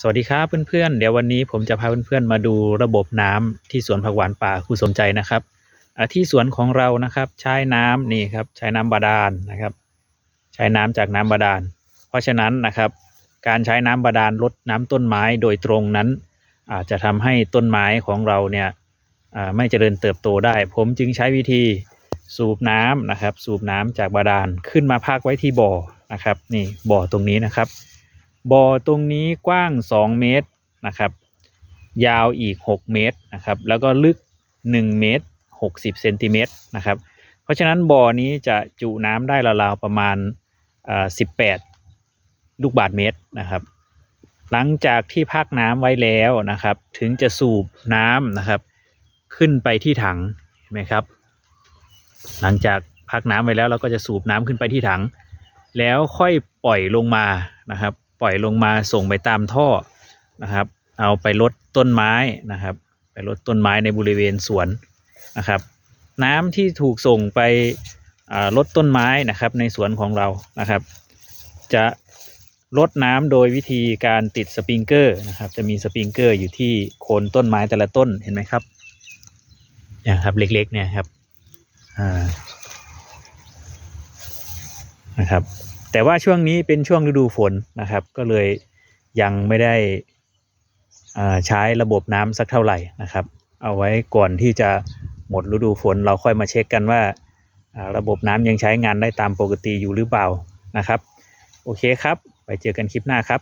สวัสดีครับเพื่อนๆ เดี๋ยววันนี้ผมจะพาเพื่อนๆมาดูระบบน้ำที่สวนผักหวานป่าครูสมใจนะครับที่สวนของเรานะครับ ใช้น้ำนี่ครับใช้น้ำบาดาลนะครับ ใช้น้ำจากน้ำบาดาล เพราะฉะนั้นนะครับ การใช้น้ำบาดาลลดน้ำต้นไม้โดยตรงนั้น อาจจะทำให้ต้นไม้ของเราเนี่ยไม่เจริญเติบโตได้ ผมจึงใช้วิธีสูบน้ำนะครับ สูบน้ำจากบาดาลขึ้นมาพักไว้ที่บ่อนะครับ นี่บ่อตรงนี้นะครับ บ่อตรงนี้กว้าง 2 เมตรนะครับ ยาวอีก 6 เมตรนะครับ แล้วก็ลึก 1 เมตร 60เซนติเมตรนะครับ เพราะฉะนั้นบ่อนี้จะจุน้ำได้ราวๆประมาณอ่า18 ลูกบาศก์เมตรนะครับ หลังจากที่พักน้ำไว้แล้วนะครับ ถึงจะสูบน้ำนะครับ ขึ้นไปที่ถังเห็นไหมครับ หลังจากพักน้ำไว้แล้วเราก็จะสูบน้ำขึ้นไปที่ถัง แล้วค่อยปล่อยลงมานะครับ ปล่อยลงมาส่งไปตามท่อนะครับ เอาไปลดต้นไม้นะครับ ไปลดต้นไม้ในบริเวณสวนนะครับ น้ำที่ถูกส่งไปลดต้นไม้นะครับในสวนของเรานะครับ จะลดน้ำโดยวิธีการติดสปริงเกอร์นะครับ จะมีสปริงเกอร์อยู่ที่โคนต้นไม้แต่ละต้นเห็นไหมครับเนี่ยครับเล็กๆเนี่ยครับอ่านะครับ แต่ว่าช่วงนี้เป็นช่วงฤดูฝนนะครับ ก็เลยยังไม่ได้อ่าใช้ระบบน้ำสักเท่าไหร่นะครับ เอาไว้ก่อนที่จะหมดฤดูฝนเราค่อยมาเช็คกันว่าระบบน้ำยังใช้งานได้ตามปกติอยู่หรือเปล่านะครับ โอเคครับ ไปเจอกันคลิปหน้าครับ